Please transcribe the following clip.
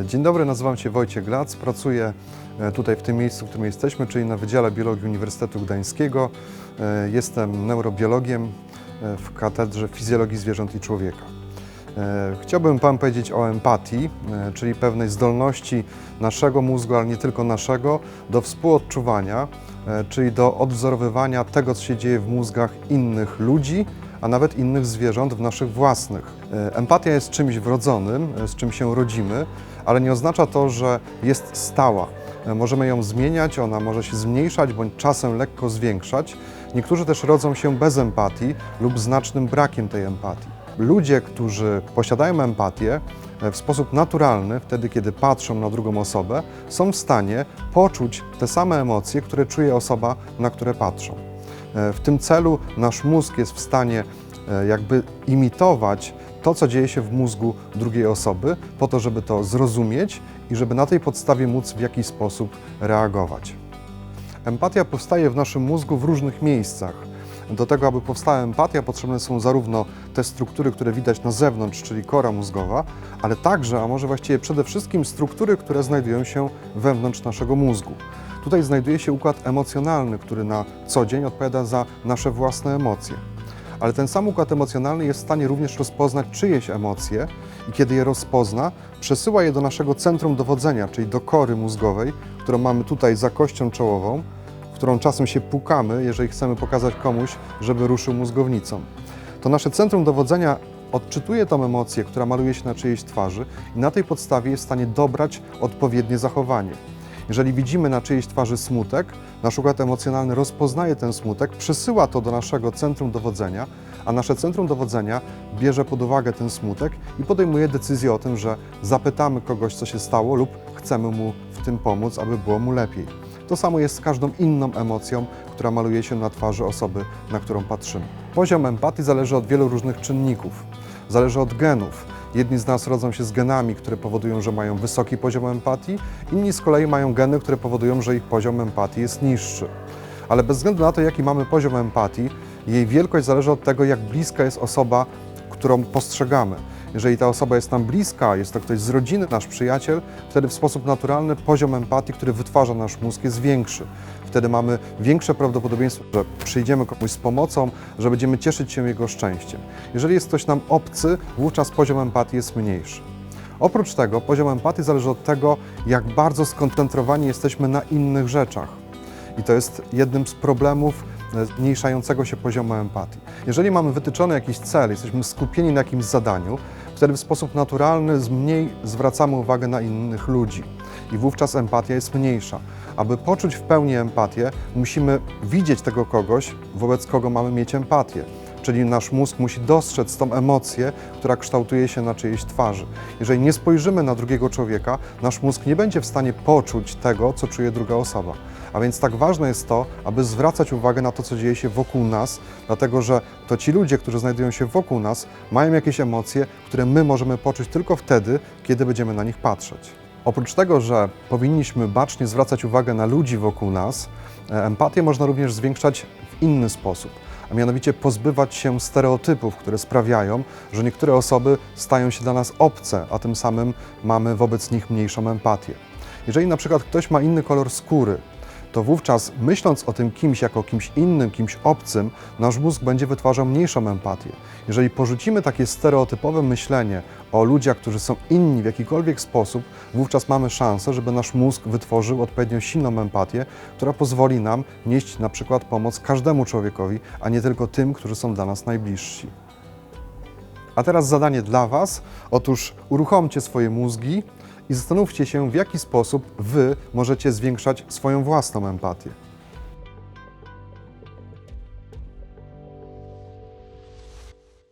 Dzień dobry, nazywam się Wojciech Glac. Pracuję e, tutaj w tym miejscu, w którym jesteśmy, czyli na Wydziale Biologii Uniwersytetu Gdańskiego. E, Jestem neurobiologiem e, w Katedrze Fizjologii Zwierząt i Człowieka. E, Chciałbym Wam powiedzieć o empatii, e, czyli pewnej zdolności naszego mózgu, ale nie tylko naszego, do współodczuwania, e, czyli do odwzorowywania tego, co się dzieje w mózgach innych ludzi, a nawet innych zwierząt w naszych własnych. E, Empatia jest czymś wrodzonym, e, z czym się rodzimy, ale nie oznacza to, że jest stała. E, Możemy ją zmieniać, ona może się zmniejszać bądź czasem lekko zwiększać. Niektórzy też rodzą się bez empatii lub znacznym brakiem tej empatii. Ludzie, którzy posiadają empatię, w sposób naturalny, wtedy kiedy patrzą na drugą osobę, są w stanie poczuć te same emocje, które czuje osoba, na które patrzą. E, W tym celu nasz mózg jest w stanie e, jakby imitować to, co dzieje się w mózgu drugiej osoby, po to, żeby to zrozumieć i żeby na tej podstawie móc w jakiś sposób reagować. Empatia powstaje w naszym mózgu w różnych miejscach. Do tego, aby powstała empatia, potrzebne są zarówno te struktury, które widać na zewnątrz, czyli kora mózgowa, ale także, a może właściwie przede wszystkim struktury, które znajdują się wewnątrz naszego mózgu. Tutaj znajduje się układ emocjonalny, który na co dzień odpowiada za nasze własne emocje. Ale ten sam układ emocjonalny jest w stanie również rozpoznać czyjeś emocje i kiedy je rozpozna, przesyła je do naszego centrum dowodzenia, czyli do kory mózgowej, którą mamy tutaj za kością czołową, którą czasem się pukamy, jeżeli chcemy pokazać komuś, żeby ruszył mózgownicą. To nasze centrum dowodzenia odczytuje tą emocję, która maluje się na czyjejś twarzy i na tej podstawie jest w stanie dobrać odpowiednie zachowanie. Jeżeli widzimy na czyjejś twarzy smutek, nasz układ emocjonalny rozpoznaje ten smutek, przesyła to do naszego centrum dowodzenia, a nasze centrum dowodzenia bierze pod uwagę ten smutek i podejmuje decyzję o tym, że zapytamy kogoś, co się stało, lub chcemy mu w tym pomóc, aby było mu lepiej. To samo jest z każdą inną emocją, która maluje się na twarzy osoby, na którą patrzymy. Poziom empatii zależy od wielu różnych czynników. Zależy od genów. Jedni z nas rodzą się z genami, które powodują, że mają wysoki poziom empatii, inni z kolei mają geny, które powodują, że ich poziom empatii jest niższy. Ale bez względu na to, jaki mamy poziom empatii, jej wielkość zależy od tego, jak bliska jest osoba, którą postrzegamy. Jeżeli ta osoba jest nam bliska, jest to ktoś z rodziny, nasz przyjaciel, wtedy w sposób naturalny poziom empatii, który wytwarza nasz mózg, jest większy. Wtedy mamy większe prawdopodobieństwo, że przyjdziemy komuś z pomocą, że będziemy cieszyć się jego szczęściem. Jeżeli jest ktoś nam obcy, wówczas poziom empatii jest mniejszy. Oprócz tego poziom empatii zależy od tego, jak bardzo skoncentrowani jesteśmy na innych rzeczach. I to jest jednym z problemów e, zmniejszającego się poziomu empatii. Jeżeli mamy wytyczony jakiś cel, jesteśmy skupieni na jakimś zadaniu, wtedy w sposób naturalny mniej zwracamy uwagę na innych ludzi i wówczas empatia jest mniejsza. Aby poczuć w pełni empatię, musimy widzieć tego kogoś, wobec kogo mamy mieć empatię. Czyli nasz mózg musi dostrzec tą emocję, która kształtuje się na czyjejś twarzy. Jeżeli nie spojrzymy na drugiego człowieka, nasz mózg nie będzie w stanie poczuć tego, co czuje druga osoba. A więc tak ważne jest to, aby zwracać uwagę na to, co dzieje się wokół nas, dlatego że to ci ludzie, którzy znajdują się wokół nas, mają jakieś emocje, które my możemy poczuć tylko wtedy, kiedy będziemy na nich patrzeć. Oprócz tego, że powinniśmy bacznie zwracać uwagę na ludzi wokół nas, e, empatię można również zwiększać w inny sposób, a mianowicie pozbywać się stereotypów, które sprawiają, że niektóre osoby stają się dla nas obce, a tym samym mamy wobec nich mniejszą empatię. Jeżeli na przykład ktoś ma inny kolor skóry, to wówczas myśląc o tym kimś jako kimś innym, kimś obcym, nasz mózg będzie wytwarzał mniejszą empatię. Jeżeli porzucimy takie stereotypowe myślenie o ludziach, którzy są inni w jakikolwiek sposób, wówczas mamy szansę, żeby nasz mózg wytworzył odpowiednio silną empatię, która pozwoli nam nieść na przykład pomoc każdemu człowiekowi, a nie tylko tym, którzy są dla nas najbliżsi. A teraz zadanie dla Was. Otóż uruchomcie swoje mózgi i zastanówcie się, w jaki sposób Wy możecie zwiększać swoją własną empatię.